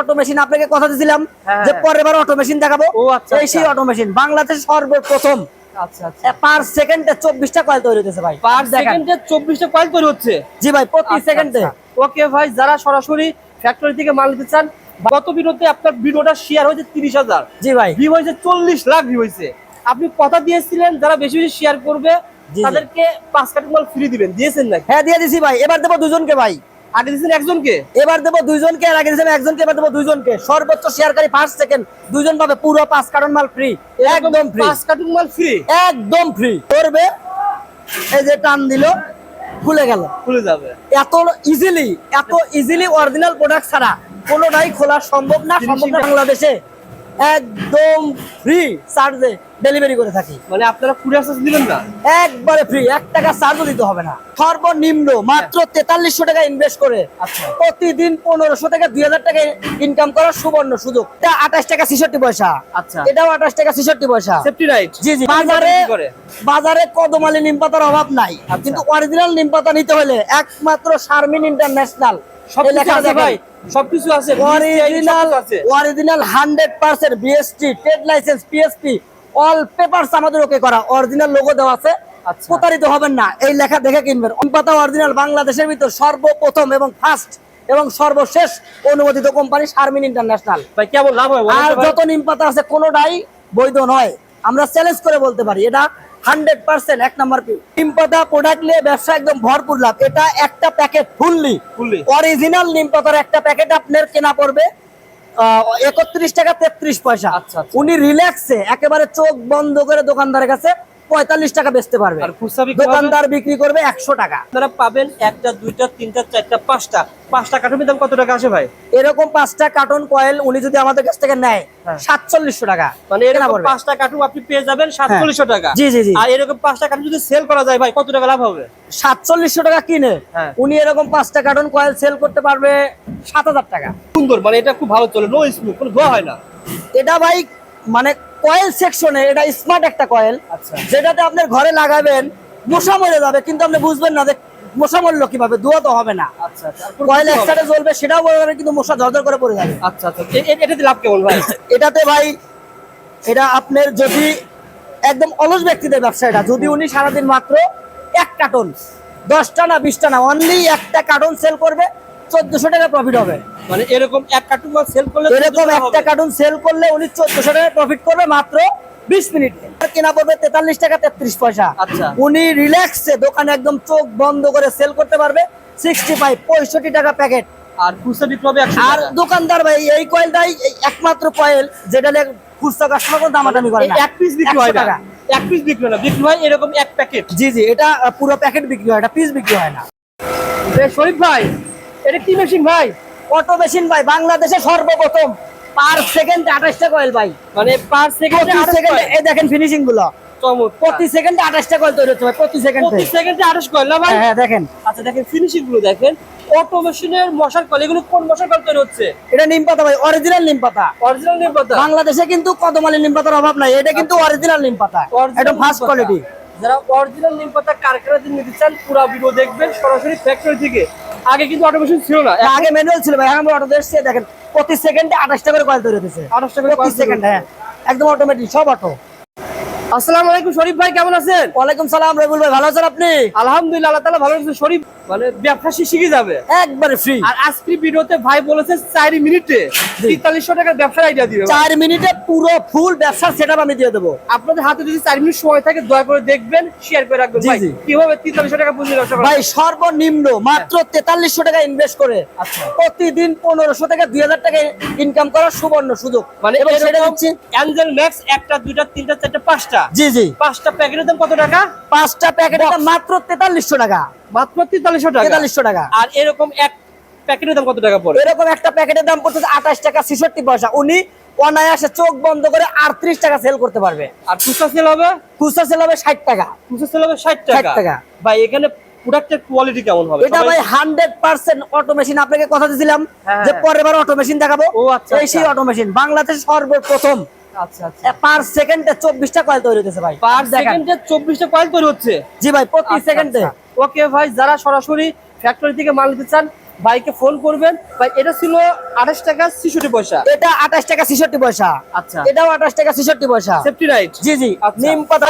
Auto machine আপনাকে কথা দিয়েছিলাম হ্যাঁ, যে। পরের বার অটো মেশিন দেখাবো। আচ্ছা, এই সেই আচ্ছা। অটো মেশিন বাংলাদেশ সর্বপ্রথম। আচ্ছা আচ্ছা। পার সেকেন্ডে চব্বিশটা কয়েল তৈরি হতেছে ভাই। পার সেকেন্ডে চব্বিশটা কয়েল তৈরি হচ্ছে? জি ভাই প্রতি আচ্ছা, সেকেন্ডে ওকে ভাই যারা সরাসরি ফ্যাক্টরি থেকে মাল নিতে চান গত ভিডিওতে আপনার ভিডিওটা শেয়ার হয়েছে তিরিশ হাজার। জি ভাই। ভিউ হয়েছে চল্লিশ লাখ ভিউ হয়েছে। আপনি কথা দিয়েছিলেন যারা বেশি বেশি শেয়ার করবে তাদেরকে পাঁচ কার্টুন মাল ফ্রি দিবেন। দিয়েছেন নাকি? হ্যাঁ দিয়ে দিছি ভাই। এবার দেবো দুজনকে ভাই। আগে দিয়েছেন একজনকে? এবার দেবো দুইজনকে আর আগে দিয়েছিলাম একজনকে এবার দেবো দুইজনকে। সর্বোচ্চ শেয়ারকারী ফার্স্ট সেকেন্ড দুইজন পাবে পুরো পাঁচ কার্টন মাল ফ্রি একদম ফ্রি পাঁচ কার্টুন মাল ফ্রি একদম ফ্রি করবে এই যে টান দিল খুলে গেল। খুলে যাবে। এত ইজিলি এত ইজিলি অরিজিনাল প্রোডাক্ট ছাড়া কোনোটাই খোলা সম্ভব না সম্ভব না বাংলাদেশে। একদম ফ্রি চার্জে ডেলিভারি করে থাকি। মানে আপনারা কুরিয়ার চার্জ দিবেন না? একবারে ফ্রি এক টাকা চার্জও দিতে হবে না। সর্বনিম্ন মাত্র তেতাল্লিশশো টাকা ইনভেস্ট করে আচ্ছা। প্রতিদিন পনেরোশো থেকে দুই হাজার টাকা ইনকাম করার সুবর্ণ সুযোগ। এটা আঠাশ টাকা ছেষট্টি পয়সা। আচ্ছা। এটাও আঠাশ টাকা ছেষট্টি পয়সা। সেফটি রাইট জি জি। বাজারে বাজারে কদমালি নিম পাতার অভাব নাই। আচ্ছা। কিন্তু অরিজিনাল নিম পাতা নিতে হলে একমাত্র শারমিন ইন্টারন্যাশনাল সব কিছু আছে ভাই। সবকিছু আছে। Original original hundred percent BST trade licence PSP all papers আমাদের ওকে করা। অরিজিনাল লোগো দেওয়া আছে। আচ্ছা। প্রতারিত হবেন না। এই লেখা দেখে কিনবেন। পাতা অরিজিনাল বাংলাদেশের ভিতর সর্বপ্রথম এবং ফার্স্ট এবং সর্বশেষ অনুমোদিত কোম্পানি শারমিন ইন্টারন্যাশনাল ভাই কেমন লাভ হয় আর যত নিম পাতা আছে কোনোটাই বৈধ নয়। আমরা চ্যালেঞ্জ করে বলতে পারি এটা হান্ড্রেড পার্সেন্ট এক নাম্বার নিম পাতা প্রোডাক্ট নিয়ে ব্যবসা একদম ভরপুর লাভ। এটা একটা প্যাকেট ফুললি। অরিজিনাল নিম পাতার একটা প্যাকেট আপনার কেনা পড়বে। একত্রিশ টাকা তেত্রিশ পয়সা আচ্ছা, আচ্ছা। উনি রিল্যাক্সে একেবারে চোখ বন্ধ করে দোকানদারের কাছে পঁয়তাল্লিশ টাকা বেচতে পারবে। দোকানদার বিক্রি করবে একশো টাকা। আপনারা পাবেন একটা দুইটা তিনটা চারটা পাঁচটা। পাঁচটা কাঠুমের দাম কত টাকা আসে ভাই? এরকম পাঁচটা কার্টন কয়েল উনি যদি আমাদের কাছ থেকে নেয় হ্যাঁ। সাতচল্লিশশো টাকা। মানে এরকম পাঁচটা কাঠুম আপনি পেয়ে যাবেন সাতচল্লিশশো টাকা। জি, জি, জি। আর এরকম পাঁচটা কাঠুম যদি সেল করা যায় ভাই কত টাকা লাভ হবে? সাতচল্লিশশো টাকা কিনে হ্যাঁ। উনি এরকম পাঁচটা কার্টন কয়েল সেল করতে পারবে সাত হাজার টাকা। সুন্দর মানে এটা খুব ভালো চলে নো স্মুথ কোনো ধোয়া হয় না। এটা ভাই মানে কয়েল সেকশনে এটা স্মার্ট একটা কয়েল আচ্ছা। যেটাতে আপনার ঘরে লাগাবেন মশা মরে যাবে কিন্তু আপনি বুঝবেন না যে মশা মরলো কীভাবে ধোয়া তো হবে না। আচ্ছা আচ্ছা কয়েল একসাথে জ্বলবে সেটাও মরে যাবে কিন্তু মশা ঝরঝর করে পড়ে যাবে। আচ্ছা আচ্ছা এটাতে লাভ কেমন ভাই? এটাতে ভাই এটা আপনার যদি একদম অলস ব্যক্তিদের ব্যবসা এটা যদি উনি সারাদিন মাত্র এক কার্টন দশটা না বিশটা না অনলি একটা কার্টন সেল করবে চোদ্দশো টাকা প্রফিট হবে। মানে এরকম এক কার্টুন মাল সেল করলে এরকম একটা কার্টুন সেল করলে উনি চোদ্দশো টাকা প্রফিট করবে মাত্র বিশ মিনিটে কেনা পড়বে তেতাল্লিশ টাকা তেত্রিশ পয়সা। আচ্ছা। উনি রিল্যাক্সে দোকানে একদম চোখ বন্ধ করে সেল করতে পারবে সিক্সটি ফাইভ পঁয়ষট্টি টাকা প্যাকেট আর খুচরা আর দোকানদার ভাই এই কয়েলটাই এই একমাত্র কয়েল যেটা নিয়ে খুচরা কাস্টমার কোনো দামাদামি করে না। এক পিস বিক্রি হয় টাকা। এক পিস বিক্রি হয় না। বিক্রি হয় এরকম এক প্যাকেট জি জি এটা পুরো প্যাকেট বিক্রি হয় এটা পিস বিক্রি হয় না। শরীফ ভাই এটা কি মেশিন ভাই? অটো মেশিন ভাই বাংলাদেশে সর্বপ্রথম পার সেকেন্ডে আঠাশটা কয়েল ভাই। মানে পার সেকেন্ডে সেকেন্ডে এই দেখেন ফিনিশিংগুলো। চমৎকার। প্রতি সেকেন্ডে আঠাশটা কয়েল তৈরি হচ্ছে ভাই প্রতি সেকেন্ডে। প্রতি সেকেন্ডে আঠাশ কয়েল ভাই? হ্যাঁ দেখেন। আচ্ছা দেখেন ফিনিশিংগুলো দেখেন। অটো মশার কল এগুলো কোন মশার কল তৈরি হচ্ছে? এটা নিম পাতা ভাই অরিজিনাল নিম পাতা। অরিজিনাল নিম পাতা? বাংলাদেশে কিন্তু কদমালি নিম পাতার অভাব নাই এটা কিন্তু অরিজিনাল নিম পাতা। একদম ফার্স্ট। কোয়ালিটি যারা অরিজিনাল নিম পাতা কারখানা নিতে চান পুরো ভিডিও দেখবেন সরাসরি ফ্যাক্টরি থেকে। আগে কিন্তু অটোমেশন ছিল না। আগে ম্যানুয়াল ছিল ভাই। আমরা অটো দেখছি দেখেন প্রতি সেকেন্ডে আঠাশটা করে কয়েল তৈরি হতেছে 28 করে প্রতি সেকেন্ড হ্যাঁ। একদম অটোমেটিক সব অটো আসসালামু আলাইকুম শরীফ ভাই কেমন আছেন? ওয়ালাইকুম সালাম রবিউল ভাই ভালো আছেন আপনি? আলহামদুলিল্লাহ আল্লাহ তাআলা ভালো আছে শরীফ মানে ব্যবসা শিখে যাবে। একবারে ফ্রি আর আজকের ভিডিওতে ভাই বলেছে চার মিনিটে তেতাল্লিশশো টাকার ব্যবসার আইডিয়া দিবে। চার মিনিটে পুরো ফুল ব্যবসার সেটআপ আমি দিয়ে দেবো। আপনাদের হাতে যদি চার মিনিট সময় থাকে দয়া করে দেখবেন শেয়ার করে রাখবেন। ভাই কীভাবে তেতাল্লিশশো টাকা পুঁজি ব্যবসা করা ভাই সর্বনিম্ন মাত্র তেতাল্লিশশো টাকা ইনভেস্ট করে আচ্ছা। প্রতিদিন পনেরোশো থেকে দুই হাজার টাকা ইনকাম করার সুবর্ণ সুযোগ। মানে এবং সেটা হচ্ছে অ্যাঞ্জেল ম্যাক্স একটা দুইটা তিনটা চারটা পাঁচটা। জি জি। পাঁচটা প্যাকেটের দাম কত টাকা? পাঁচটা প্যাকেটের দাম মাত্র তেতাল্লিশশো টাকা। মাত্র তেতাল্লিশশো টাকা? তেতাল্লিশশো টাকা। আর এরকম এক প্যাকেটের দাম কত টাকা পড়ে? এরকম একটা প্যাকেটের দাম পড়ছে আঠাশ টাকা ছেষট্টি পয়সা। উনি অনায়াসে চোখ বন্ধ করে আটত্রিশ টাকা সেল করতে পারবে। আর খুচরা সেল হবে? খুচরা সেল হবে ষাট টাকা। খুচরা সেল হবে ষাট টাকা? টাকা। ভাই এখানে প্রোডাক্টের কোয়ালিটি কেমন হবে? এটা ভাই হান্ড্রেড পার্সেন্ট অটো মেশিন আপনাকে কথা দিয়েছিলাম হ্যাঁ, যে হ্যাঁ। পরের বার অটো মেশিন দেখাবো। ও, আচ্ছা, এই সেই। অটো মেশিন বাংলাদেশ সর্বপ্রথম পার সেকেন্ডে চব্বিশটা কয়েল তৈরি হতেছে ভাই। পার সেকেন্ডে চব্বিশটা কয়েল তৈরি হচ্ছে। জি ভাই প্রতি আচ্ছা, সেকেন্ডে আচ্ছা। ওকে ভাই যারা সরাসরি ফ্যাক্টরি থেকে মাল নিতে চান বাইকে ফোন করবেন। ভাই এটা ছিল আঠাশ টাকা ছিষট্টি পয়সা। এটা আঠাশ টাকা ছেষট্টি পয়সা। আচ্ছা। এটাও আঠাশ টাকা ছেষট্টি পয়সা। সেফটি রাইট জি জি। আচ্ছা। নিম পাতা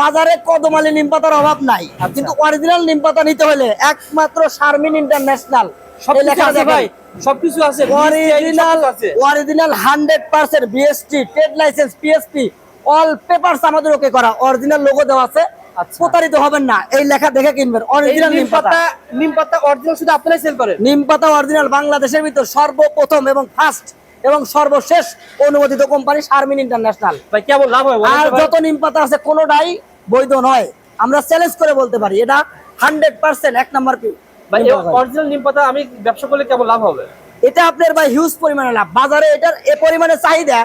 বাজারে কদমালি নিম পাতার অভাব নাই। আচ্ছা। কিন্তু অরিজিনাল নিম পাতা নিতে হলে একমাত্র শারমিন ইন্টারন্যাশনাল সব আছে ভাই। সবকিছু আছে original original hundred percent BST trade licence PSP all papers আমাদের ওকে করা। অরিজিনাল লোগো দেওয়া আছে। আচ্ছা। প্রতারিত হবেন না। এই লেখা দেখে কিনবেন। অরিজিনাল নিম পাতা নিম পাতা অরিজিনাল শুধু আপনারাই সেল করেন? নিম পাতা অরিজিনাল বাংলাদেশের ভিতর সর্বপ্রথম এবং ফার্স্ট এবং সর্বশেষ অনুমোদিত কোম্পানি শারমিন ইন্টারন্যাশনাল ভাই কেমন লাভ হয় আর যত নিম পাতা আছে কোনোটাই বৈধ নয়। আমরা চ্যালেঞ্জ করে বলতে পারি এটা হান্ড্রেড পার্সেন্ট এক নাম্বার ভাই অরিজিনাল নিম পাতা আমি ব্যবসা করলে কেমন লাভ হবে? এটা আপনার ভাই হিউজ পরিমাণে লাভ। বাজারে এটার এ পরিমাণে চাহিদা।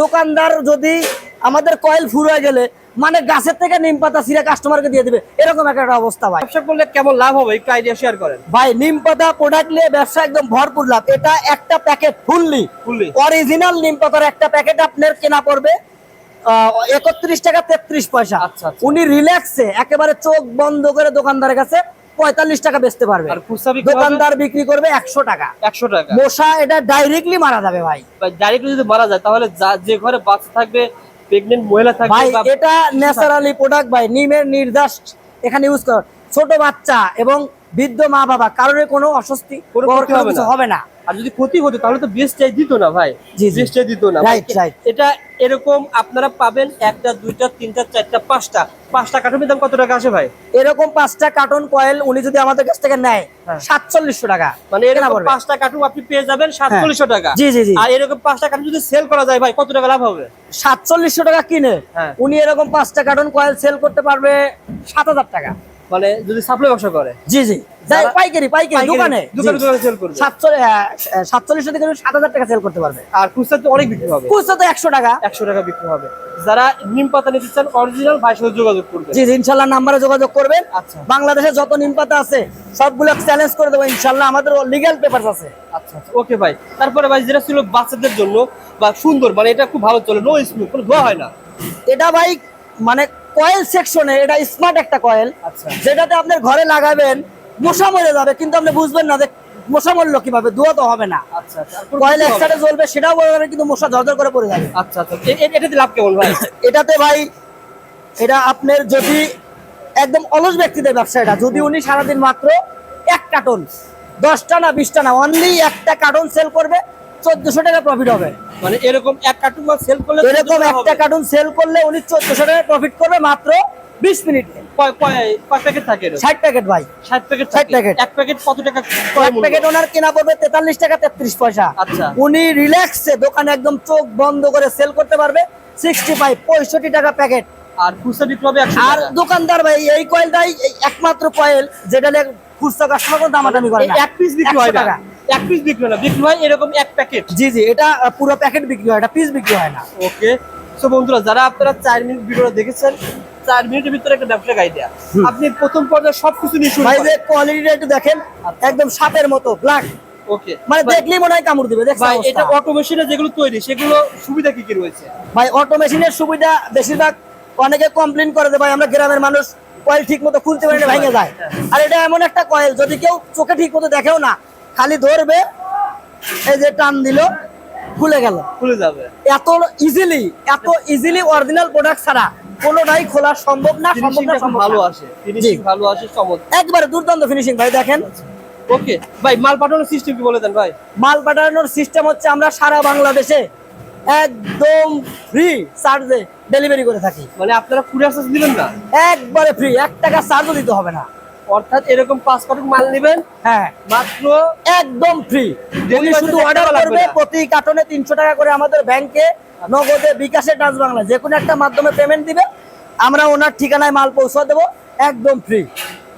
দোকানদার যদি আমাদের কয়েল ফুরয়ে গেলে মানে গাছের থেকে নিম পাতা ছিঁড়ে কাস্টমারকে দিয়ে দিবে। এরকম একটা অবস্থা ভাই। ব্যবসা করলে কেমন লাভ হবে? একটু আইডিয়া শেয়ার করেন। ভাই নিম পাতা প্রোডাক্ট নিয়ে ব্যবসা একদম ভরপুর লাভ। এটা একটা প্যাকেট ফুললি? অরিজিনাল নিম পাতার একটা প্যাকেট আপনার কেনা পড়বে একত্রিশ টাকা তেত্রিশ পয়সা। আচ্ছা, আচ্ছা। উনি রিল্যাক্সে একেবারে চোখ বন্ধ করে দোকানদারের কাছে পঁয়তাল্লিশ টাকা বেচতে পারবে। দোকানদার বিক্রি করবে একশো টাকা। একশো টাকা। মশা এটা ডাইরেক্টলি মারা যাবে ভাই। ডাইরেক্টলি যদি মারা যায় তাহলে যা- যে ঘরে বাচ্চা থাকবে প্রেগনেন্ট মহিলা থাকবে ভাই এটা ন্যাচারালি প্রোডাক্ট ভাই নিমের নির্দাস এখানে ইউজ কর। ছোট বাচ্চা এবং বৃদ্ধ মা বাবা কারোর কোনো অস্বস্তি হবে না। আর যদি ক্ষতি হতো তাহলে তো বেস্টটাই দিত না ভাই জি। দিত না. এটা এরকম আপনারা পাবেন একটা দুইটা তিনটা চারটা পাঁচটা পাঁচটা কাঠমের দাম কত টাকা আসে ভাই এরকম পাঁচটা কার্টন কয়েল উনি যদি আমাদের কাছ থেকে নেয় হ্যাঁ। সাতচল্লিশশো টাকা মানে এরকম পাঁচটা কার্টুন আপনি পেয়ে যাবেন সাতচল্লিশশো টাকা জি, জি, জি। আর এরকম পাঁচটা কার্টুন যদি সেল করা যায় ভাই কত টাকা লাভ হবে সাতচল্লিশশো টাকা কিনে হ্যাঁ। উনি এরকম পাঁচটা কার্টন কয়েল সেল করতে পারবে সাত হাজার টাকা মানে যদি সাপ্লাই ব্যবসা করে। জি জি। পাইকারি পাইকারি দোকানে। দোকানে দোকানে সেল করবে। সাতচল্লিশ সাতচল্লিশশো থেকে সাত হাজার টাকা সেল করতে পারবে। আর খুচরা তো অনেক বিক্রি হবে। তো টাকা। একশো টাকা বিক্রি হবে। যারা নিম পাতা নিতে চান অরিজিনাল ভাইয়ের সাথে যোগাযোগ করবে জি জি, ইনশাল্লাহ নাম্বারে যোগাযোগ করবেন। আচ্ছা। বাংলাদেশে যত নিম পাতা আছে সবগুলো চ্যালেঞ্জ করে দেবো ইনশাল্লাহ আমাদের লিগ্যাল পেপার আছে। আচ্ছা আচ্ছা। ওকে ভাই। তারপরে ভাই যেটা ছিল বাচ্চাদের জন্য বা সুন্দর মানে এটা খুব ভালো চলে নো স্মুথ কোনো ধোয়া হয় না। এটা ভাই মানে কয়েল সেকশনে এটা স্মার্ট একটা কয়েল আচ্ছা। যেটাতে আপনার ঘরে লাগাবেন মশা মরে যাবে কিন্তু আপনি বুঝবেন না যে মশা মরলো কীভাবে ধোয়া তো হবে না। আচ্ছা আচ্ছা। কয়েল একসাথে জ্বলবে সেটাও বলে যাবে কিন্তু মশা ঝরঝর করে পড়ে যাবে। আচ্ছা আচ্ছা। এটাতে লাভ কেমন ভাই? এটাতে ভাই এটা আপনার যদি একদম অলস ব্যক্তিদের ব্যবসা এটা যদি উনি সারাদিন মাত্র এক কার্টন দশটা না বিশটা না অনলি একটা কার্টন সেল করবে চোদ্দশো টাকা প্রফিট হবে। মানে এরকম এক কার্টুন সেল করলে এরকম একটা কার্টন সেল করলে উনি চোদ্দশো টাকা প্রফিট করবে মাত্র বিশ মিনিটে। প্যাকেট থাকে ষাট প্যাকেট ভাই। ষাট প্যাকেট 60 প্যাকেট। এক প্যাকেট কত টাকা এক প্যাকেট ওনার কেনা পড়বে তেতাল্লিশ টাকা তেত্রিশ পয়সা। আচ্ছা। উনি রিল্যাক্সে দোকানে একদম চোখ বন্ধ করে সেল করতে পারবে সিক্সটি ফাইভ পঁয়ষট্টি টাকা প্যাকেট আর খুচরা বিক্রি হবে আর দোকানদার ভাই এই কয়েলটাই এই একমাত্র কয়েল যেটা নিয়ে খুচরা কাস্টমার কোনো দামাদামি করে না। এক পিস বিক্রি হয় টাকা। এক পিস বিক্রি হয় না। বিক্রি হয় এরকম এক প্যাকেট জি জি এটা পুরো প্যাকেট বিক্রি হয় এটা পিস বিক্রি হয় না। ওকে সো বন্ধুরা যারা আপনারা চার মিনিট ভিডিও দেখেছেন চার মিনিটের ভিতরে একটা ব্যবসা আপনি প্রথম পর্যায়ে সবকিছু নিয়ে শুরু ভাই কোয়ালিটিটা একটু দেখেন আচ্ছা। একদম সাপের মতো ব্ল্যাক ওকে মানে দেখলেই মনে হয় কামড় দিবে ভাই? এটা অটোমেশনে যেগুলো তৈরি সেগুলো সুবিধা কি কি রয়েছে? ভাই অটো মেশিনের সুবিধা বেশিরভাগ অনেকে কমপ্লেন করে যে ভাই আমরা গ্রামের মানুষ কয়েল ঠিক মতো খুলতে পারি না ভেঙে যায়। আর এটা এমন একটা কয়েল যদি কেউ চোখে ঠিক মতো দেখেও না খালি ধরবে এই যে টান দিল খুলে গেল। খুলে যাবে। এত ইজিলি এত ইজিলি অরিজিনাল প্রোডাক্ট ছাড়া কোনোটাই খোলা সম্ভব না সম্ভব না ভালো আসে ফিনিশিং ভালো আসে চমৎকার। একবারে দুর্দান্ত ফিনিশিং ভাই দেখেন। ওকে ভাই মাল পাঠানোর সিস্টেম কি বলে দেন ভাই? মাল পাঠানোর সিস্টেম হচ্ছে আমরা সারা বাংলাদেশে একদম ফ্রি চার্জে ডেলিভারি করে থাকি। মানে আপনারা কুরিয়ার চার্জ দিবেন না? একবারে ফ্রি এক টাকা চার্জও দিতে হবে না। অর্থাৎ এরকম পাঁচ কার্টুন মাল নেবেন। হ্যাঁ। মাত্র একদম ফ্রি উনি শুধু অর্ডার করবে প্রতি কার্টনে তিনশো টাকা করে আমাদের ব্যাংকে নগদে বিকাশে ট্রান্স বাংলা যে কোনো একটা মাধ্যমে পেমেন্ট দিবে। আমরা ওনার ঠিকানায় মাল পৌঁছে দেবো। একদম ফ্রি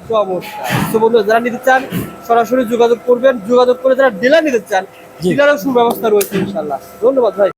চমৎকার। তো বন্ধু যারা নিতে চান সরাসরি যোগাযোগ করবেন। যোগাযোগ করে যারা ডিলার নিতে চান। ডিলারও সুব্যবস্থা রয়েছে ইনশাল্লাহ ধন্যবাদ ভাই।